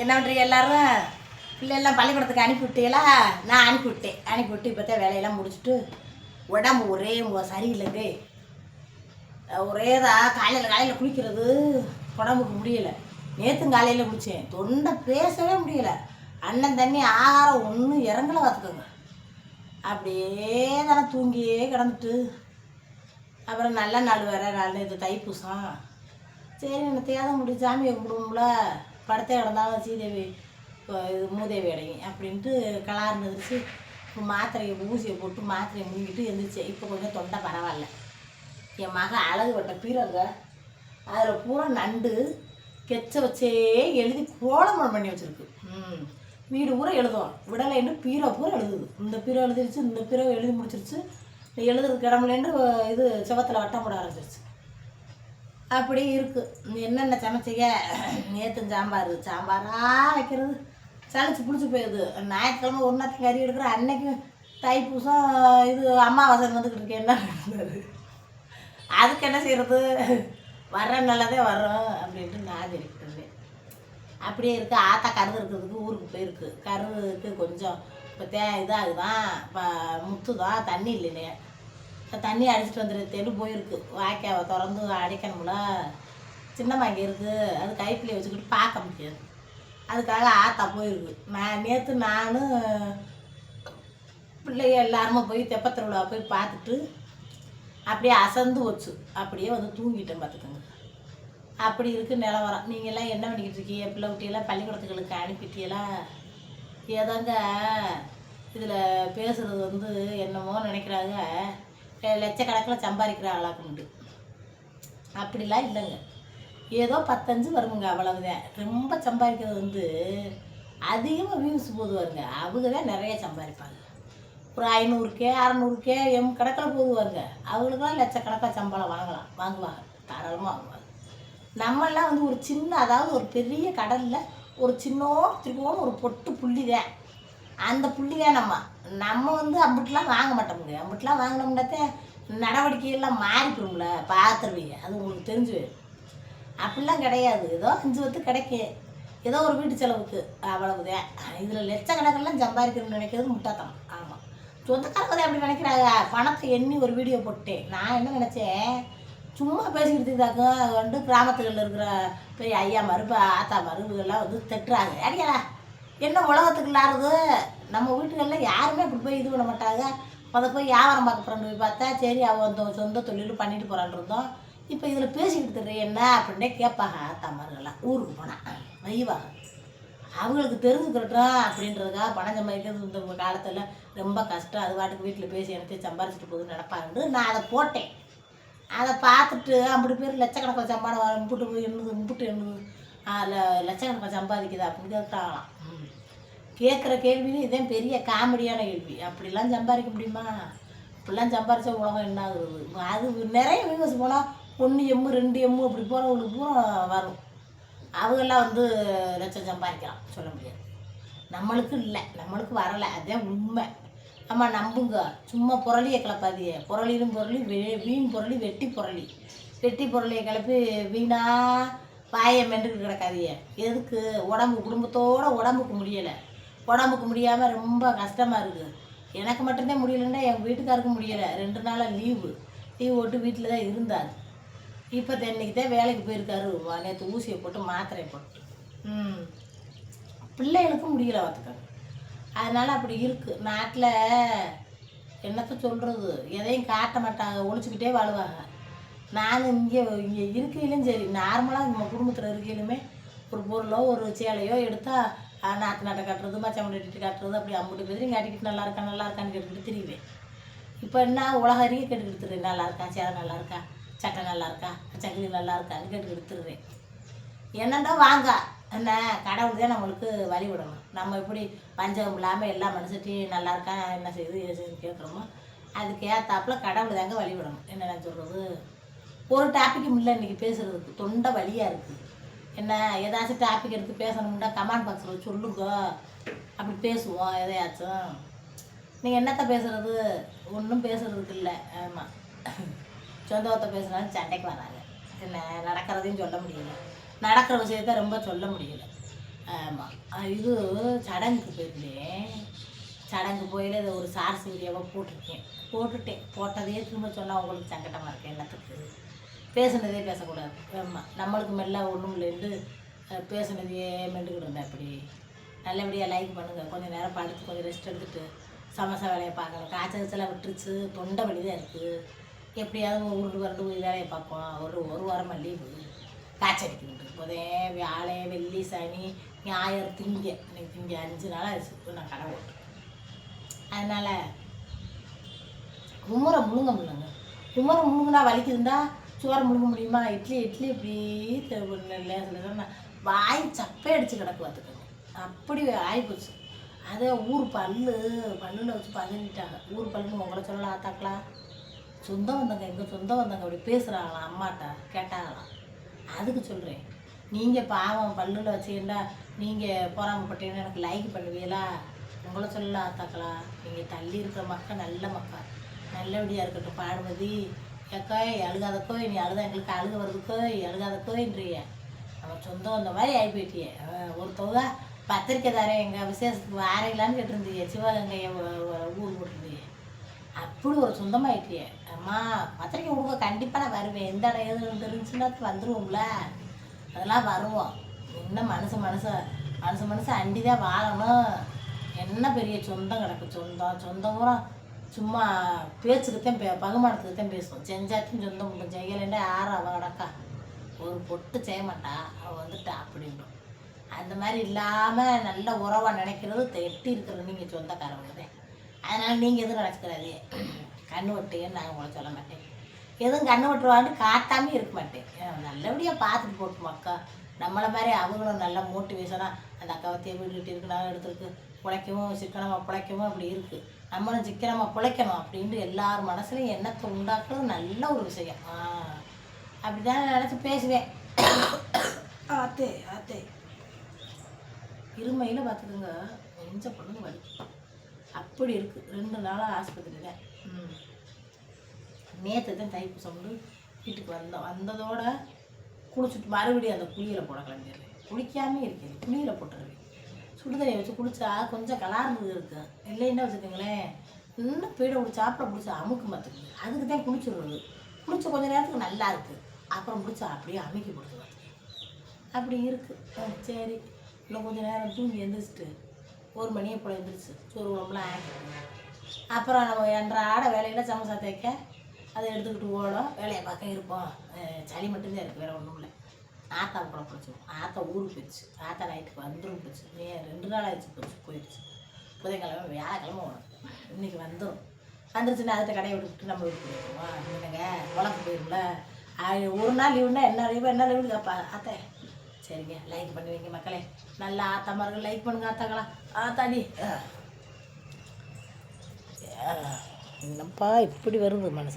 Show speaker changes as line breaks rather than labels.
என்ன பண்ணுறீங்க எல்லாரும்? பிள்ளையெல்லாம் பள்ளிக்கூடத்துக்கு அனுப்பிவிட்டீங்களா? நான் அனுப்பிவிட்டேன். அனுப்பிவிட்டு இப்போ தான் வேலையெல்லாம் முடிச்சுட்டு உடம்பு ஒரே சரியில்லைங்க. ஒரே தான் காலையில் காலையில் குளிக்கிறது உடம்புக்கு முடியலை. நேற்று காலையில் குளித்தேன் தொண்டை பேசவே முடியல. அண்ணன் தண்ணி ஆகாரம் ஒன்றும் இறங்கல பார்த்துக்கோங்க. அப்படியே தானே தூங்கியே கிடந்துட்டு. அப்புறம் நல்ல நாள் வேறு நாள் இது தைப்பூசம். சரி நம்ம தேத முடிஞ்சு சாமியை கும்பிடுவோம்ல. படத்தை இடந்தாலும் சீதேவி இது மூதேவி அடையும் அப்படின்ட்டு கலார்னு எந்திரிச்சு மாத்திரையை ஊசியை போட்டு மாத்திரையை முங்கிட்டு எந்திரிச்சேன் இப்போ கொஞ்சம் தொண்டை பரவாயில்ல. என் மகன் அழகு வட்ட பீரங்க அதில் பூரா நண்டு கெச்ச வச்சே எழுதி கோலமரம் பண்ணி வச்சுருக்கு. ம். வீடு பூரா எழுதும் விடலைன்னு பீரோ பூரா எழுதுது. இந்த பீரோ எழுதிருச்சு இந்த பீரோ எழுதி முடிச்சிருச்சு. எழுதுறதுக்கு இடமில்லைன்னு இது செவத்தில் வட்டம் போட ஆரம்பிச்சிருச்சு. அப்படி இருக்குது என்னென்ன சமைச்சிக்க? நேற்று சாம்பார். சாம்பாராக வைக்கிறது? சளிச்சு பிடிச்சி போயிடுது. ஞாயிற்றுக்கிழமை ஒரு நாளைக்கு கறி எடுக்கிற அன்னைக்கு தைப்பூசம் இது அம்மாவாசை வந்துக்கிட்டு இருக்கேன் என்ன அதுக்கு என்ன செய்கிறது வர்ற நல்லதே வரும் அப்படின்ட்டு நான் தெரிவிக்கிறேன் அப்படியே இருக்குது ஆத்தா கருது இருக்கிறதுக்கு ஊருக்கு போயிருக்கு. கருதுக்கு கொஞ்சம் இப்போ தே இதாகுதான். இப்போ முத்து தான் தண்ணி இல்லைனே. தண்ணி அடிச்சிட்டு வந்துடுறேன்னு போயிருக்கு. வாய்க்காவை திறந்து அடைக்கணும்ல. சின்னம்மா இங்கே இருக்குது அது கைப்பிள்ளைய வச்சுக்கிட்டு பார்க்க முடியாது. அதுக்காக ஆத்தா போயிருக்கு. நான் நேற்று நானும் பிள்ளைங்க எல்லாருமே போய் தெப்பத்திருவிழா போய் பார்த்துட்டு அப்படியே அசந்து வச்சு அப்படியே வந்து தூங்கிட்டேன் பார்த்துக்கோங்க. அப்படி இருக்கு நிலவரம். நீங்கள்லாம் என்ன பண்ணிக்கிட்டு இருக்கீங்க? பிள்ளை குட்டியெல்லாம் பள்ளிக்கூடத்துகளுக்கு அனுப்பிட்டீங்களா ஏதாங்க இதில் பேசுகிறது வந்து என்னமோ நினைக்கிறாங்க. லட்சக்கணக்கில் சம்பாதிக்கிற ஆளாக்குண்டு அப்படிலாம் இல்லைங்க. ஏதோ பத்தஞ்சு வருமுங்க அவ்வளவுதான். ரொம்ப சம்பாதிக்கிறது வந்து அதிகமாக வியூஸ் போதுவாருங்க. அவங்க தான் நிறைய சம்பாதிப்பாங்க. ஒரு ஐநூறுக்கே அறநூறுக்கே எம் கணக்கில் போதுவாருங்க. அவங்களுக்குலாம் லட்சக்கணக்காக சம்பளம் வாங்கலாம் வாங்குவாங்க. தாராளமாக வாங்குவாங்க. நம்மெல்லாம் வந்து ஒரு சின்ன அதாவது ஒரு பெரிய கடலில் ஒரு சின்னோடு திருப்போன்னு ஒரு பொட்டு புள்ளி தான் அந்த புள்ளி நம்ம நம்ம வந்து அம்பிட்டுலாம் வாங்க மாட்டோமுங்க அம்பிட்டுலாம் வாங்கினோம்னாத்தே நடவடிக்கையெல்லாம் மாறிப்பிடும்ல பார்த்துருவீங்க. அது உங்களுக்கு தெரிஞ்சு. அப்படிலாம் கிடையாது. ஏதோ அஞ்சு பத்து கிடைக்கும் ஏதோ ஒரு வீட்டு செலவுக்கு அவ்வளவுதான். இதில் லட்சக்கணக்கெல்லாம் சம்பாதிக்கணும்னு நினைக்கிறது முட்டாத்தனம். ஆமாம் சொந்தக்காரங்க அப்படி நினைக்கிறாங்க. பணத்தை எண்ணி ஒரு வீடியோ போட்டேன். நான் என்ன நினச்சேன்? சும்மா பேசிக்கிட்டு இருந்தாக்க வந்து கிராமத்துகளில் இருக்கிற பெரிய ஐயா மருப்பு ஆத்தா மருப்புகள்லாம் வந்து திட்டுறாங்க. அடிக்கலா என்ன உலகத்துக்கு இல்லாதது நம்ம வீட்டுகளில் யாருமே இப்படி போய் இது பண்ண மாட்டாங்க. அதை போய் வியாபாரம் பார்க்க போகிறோன்னு போய் பார்த்தா சரி அவன் அந்த சொந்த தொழில் பண்ணிட்டு போகிறான் இருந்தோம். இப்போ இதில் பேசிக்கிட்டு தெரிய என்ன அப்படின்னே கேட்பாங்க ஆத்தா ஊருக்கு போனால் வைவாங்க அவங்களுக்கு தெரிஞ்சுக்கிறட்டும் அப்படின்றதுக்காக பணம் சம்பாதிக்கிறது இந்த காலத்தில் ரொம்ப கஷ்டம். அது பாட்டுக்கு வீட்டில் பேசி எனக்கு சம்பாரிச்சிட்டு போகுதுன்னு நடப்பாங்கன்னு நான் அதை போட்டேன். அதை பார்த்துட்டு அப்படி பேர் லட்சக்கணக்கில் சம்பாடம் இம்புட்டு போய் எண்ணுது இம்புட்டு எண்ணுது அதில் லட்சக்கணக்கில் சம்பாதிக்குது அப்படின்னு கேட்டாங்களாம் கேட்குற கேள்வியில இதே பெரிய காமெடியான கேள்வி. அப்படிலாம் சம்பாதிக்க முடியுமா? இப்படிலாம் சம்பாரிச்சா உலகம் என்ன ஆகுது? அது நிறைய வியூஸ் போனால் ஒன்று எம்மு ரெண்டு எம்மு அப்படி போகிறவங்களுக்கு பூரா வரும். அவங்கெல்லாம் வந்து லட்சம் சம்பாதிக்கலாம். சொல்ல முடியாது. நம்மளுக்கு இல்லை. நம்மளுக்கு வரலை. அதுதான் உண்மை. ஆமாம் நம்புங்க. சும்மா புரளியை கிளப்பாதிய புரளிலும் புரளி வெ வீண் புரளி வெட்டி புரளி. வெட்டி புரளியை கிளப்பி வீணா வாயை மென்றுக்கு கிடக்காதிய எதுக்கு? உடம்பு குடும்பத்தோட உடம்புக்கு முடியலை. உடம்புக்கு முடியாமல் ரொம்ப கஷ்டமாக இருக்குது எனக்கு மட்டும்தான் முடியலன்னா எங்கள் வீட்டுக்காருக்கு முடியலை. ரெண்டு நாளாக லீவு லீவ் போட்டு வீட்டில் தான் இருந்தார். இப்போ இன்னைக்கு தான் வேலைக்கு போயிருக்காரு. நேற்று ஊசியை போட்டு மாத்திரையை போட்டு. ம். பிள்ளைகளுக்கும் முடியல பார்த்துக்கோங்க அதனால் அப்படி இருக்குது நாட்டில் என்னத்த சொல்கிறது எதையும் காட்ட மாட்டாங்க. ஒழிச்சுக்கிட்டே வாழுவாங்க. நான் இங்கே இங்கே இருக்கையிலும் சரி. நார்மலாக நம்ம குடும்பத்தில் இருக்கையிலுமே ஒரு பொருளோ ஒரு சேலையோ எடுத்தால் நாற்று நாட்டை கட்டுறது மச்சம் கட்டிட்டு கட்டுறது அப்படி அம்புட்டு பேரையும் கட்டிக்கிட்டு நல்லா இருக்கா நல்லா இருக்கான்னு கேட்டுக்கிட்டு திரிவேன் இப்போ என்ன உலக அறிய கேட்டுக்கிட்டு நல்லா இருக்கா சேலை நல்லா இருக்கா சட்டை நல்லா இருக்கா சங்கிலி நல்லா இருக்கான்னு கேட்டுக்கிட்டு திரிவேன் என்னண்டா வாங்க? என்ன கடவுள் தான் நம்மளுக்கு வழி விடணும். நம்ம எப்படி பஞ்சம் இல்லாமல் எல்லா மனுஷத்தையும் நல்லா இருக்கா என்ன செய்யுது ஏது கேட்குறோமோ அதுக்கு ஏற்றாப்புல கடவுள் தாங்க வழி விடணும். என்ன சொல்கிறது ஒரு டாப்பிக்கும் இல்லை இன்றைக்கி பேசுகிறதுக்கு தொண்டை வலியாக இருக்குது என்ன ஏதாச்சும் டாபிக் எடுத்து பேசணும்னா கமெண்ட் பாக்ஸில் சொல்லுங்க. அப்படி பேசுவோம் எதையாச்சும். நீங்கள் என்னத்த பேசுகிறது ஒன்றும் பேசுறதுக்கு இல்லை. ஆமாம் சொந்தத்தை பேசுனாலும் சண்டைக்கு வராங்க என்ன நடக்கிறதையும் சொல்ல முடியல. நடக்கிற விஷயத்த ரொம்ப சொல்ல முடியல. ஆமாம் இது சடங்குக்கு போயிருந்தேன். சடங்கு போயில இதை ஒரு சார்ஸ் வீடியோவாக போட்டிருக்கேன். போட்டுட்டேன். போட்டதே திரும்ப சொன்னால் உங்களுக்கு சங்கடமாக இருக்குது என்னத்துக்கு? பேசுனதே பேசக்கூடாது. ஆமாம் நம்மளுக்கு மெல்ல ஒன்றும் இல்லைன்னு பேசுனதையே மெண்டுக்கிட்டு இருந்தேன் அப்படி. நல்லபடியாக லைக் பண்ணுங்கள் கொஞ்சம் நேரம் படுத்து கொஞ்சம் ரெஸ்ட் எடுத்துட்டு சமோசா வேலையை பார்க்கலாம் காய்ச்சல் விட்டுருச்சு தொண்டை வலி தான் இருக்குது எப்படியாவது உருண்டு வரண்டு போய் வேலையை பார்ப்போம். ஒரு ஒரு வாரமாக லீவு காய்ச்சல் போதே வியாழை வெள்ளி சனி ஞாயிறு திங்க. இன்னைக்கு திங்க அஞ்சு நாள் ஆயிடுச்சு. நான் கடை ஓட்டு அதனால் உமரை முழுங்க முடியலங்க குமுறை வலிக்கு வலிக்குதுண்டா? சோறு முழுங்க முடியுமா? இட்லி இட்லி இப்படி லேசில் வாய் சப்பே அடித்து கிடக்கு பார்த்துக்கோங்க. அப்படி ஆகிப்போச்சு அதே ஊர் பல்லு பல்லில் வச்சு பதறிட்டாங்க. ஊர் பல்லுன்னு உங்களை சொல்லலாம் ஆத்தாக்கலாம் சொந்தம் வந்தவங்க எங்கள் சொந்தம் வந்தவங்க அப்படி பேசுகிறாங்களாம் அம்மாட்ட கேட்டாங்களாம் அதுக்கு சொல்கிறேன் நீங்கள் பாவம் பல்லில் வச்சுக்கிட்டா நீங்கள் பொறாமப்பட்டீங்கன்னா எனக்கு லைக் பண்ணுவீங்களா? உங்களை சொல்லலாம் ஆத்தாக்கலாம் நீங்கள் தள்ளி இருக்கிற மக்கள் நல்ல மக்கள். நல்லபடியாக இருக்கட்டும் பாடுமதி ஏக்கா அழுகாதக்கோ நீ அழுத எங்களுக்கு அழுக வருதுக்கோ அழுகாதக்கோன்றிய நம்ம சொந்தம் அந்த மாதிரி ஆகி போயிட்டியே தொகை பத்திரிக்கை தாரே எங்கள் விசேஷத்துக்கு வாரையிலான்னு கேட்டிருந்தீங்க சிவகங்கையை ஊர் போட்டிருந்தீங்க அப்படி ஒரு சொந்தமாயிட்டியே. அம்மா பத்திரிக்கை கொடுக்க கண்டிப்பாக நான் வருவேன். எந்த இடம் எதுன்னு தெரிஞ்சுன்னா வந்துருவோம்ல. அதெல்லாம் வருவோம். இன்னும் மனுஷன் மனுஷன் மனுஷன் மனுஷன் அண்டி தான் வாழணும். என்ன பெரிய சொந்தம் கிடக்கு? சொந்தம் சொந்தம் பூரா சும்மா பேச்சுக்குத்தான் பே பகுமானத்துக்கு தான் பேசுவோம். செஞ்சாத்தையும் சொந்தம் உண்டு. செய்யலைன்னா யாரும் அவள் கிடக்கா ஒரு பொட்டு செய்ய மாட்டா அவள் வந்துட்டா அப்படின்ட்டு அந்த மாதிரி இல்லாமல் நல்ல உறவாக நினைக்கிறது எட்டி இருக்கிறது நீங்கள் சொந்தக்காரவங்க தான் அதனால் நீங்கள் எதுவும் நினச்சிக்கிறாதே கண்ணு வெட்டுன்னு நான் உங்களை சொல்ல மாட்டேன். எதுவும் கண்ணு விட்டுருவான்னு காட்டாமே இருக்க மாட்டேன். நல்லபடியாக பார்த்துட்டு போட்டு மக்கா நம்மளை மாதிரி அவங்களும் நல்லா மோட்டிவேஷனாக அந்த அக்காவை வீடு கட்டி இருக்கு நான் எடுத்துருக்கு. பிழைக்கவும் சிக்கனமாக பிழைக்கவும் அப்படி இருக்குது நம்மளும் சிக்கனமாக பிழைக்கணும் அப்படின்ட்டு எல்லார் மனசுலையும் எண்ணத்தை உண்டாக்குறது நல்ல ஒரு விஷயம். ஆ அப்படி தான் நினச்சி பேசுவேன். ஆத்தே ஆத்தே. இருமையில் பார்த்துக்குங்க நெஞ்ச பொண்ணு வலி அப்படி இருக்குது ரெண்டு நாளாக ஆஸ்பத்திரியில். ம். நேற்று தான் தைப்பூசம்னு வீட்டுக்கு வந்தோம். வந்ததோட குளிச்சுட்டு மறுபடியும் அந்த குளியில் போட கிளம்பிடுறேன் குளிக்காமே இருக்கேன். குளியில் போட்டுருவேன். சுடுதண்ணியை வச்சு குளிச்சா கொஞ்சம் கலார்ந்து இருக்கு. இல்லைன்னா வச்சுக்கோங்களேன் இன்னும் பீடை பிடிச்சி சாப்பிட பிடிச்சி அமுக்கு பார்த்துக்குது அதுக்கு தான் குளிச்சுடுறது குளிச்ச கொஞ்சம் நேரத்துக்கு நல்லா இருக்குது அப்புறம் பிடிச்சி அப்படியே அமுக்கி கொடுத்து அப்படி இருக்குது சரி. இன்னும் கொஞ்சம் நேரம் தூங்கி எழுந்திரிச்சிட்டு ஒரு மணியை போல் எழுந்திரிச்சு சோறு குழம்புலாம் ஆக்கிட்டு அப்புறம் நம்ம என்றாட வேலையில் சமோசா தேய்க்க அதை எடுத்துக்கிட்டு ஓடும். வேலையை பார்க்க இருப்போம். சளி மட்டும்தான் இருக்குது வேறு ஒன்றும் இல்லை. ஆத்தா கூட பிடிச்சிடும் ஆத்தா ஊருக்கு போயிடுச்சு. ஆத்தா நைட்டுக்கு வந்துடும் போச்சு. நீ ரெண்டு நாள் ஆயிடுச்சு போச்சு போயிடுச்சு. புதன்கிழமை வியாழக்கிழமை வரும் இன்னைக்கு வந்துடும் வந்துருச்சுன்னா அதுகிட்ட கடையை விட்டுட்டு நம்ம வீட்டுக்கு போயிடுவோம்? என்னங்க உழப்பு போயிடும்ல ஒரு நாள் லீவுனா என்ன லீவு என்ன லீவு கேப்பா. ஆத்தா சரிங்க லைக் பண்ணுவீங்க மக்களே. நல்லா ஆத்தா மார்கள் லைக் பண்ணுங்க ஆத்தாங்களா ஆத்தாடி நீ என்னப்பா இப்படி வருது மனசில்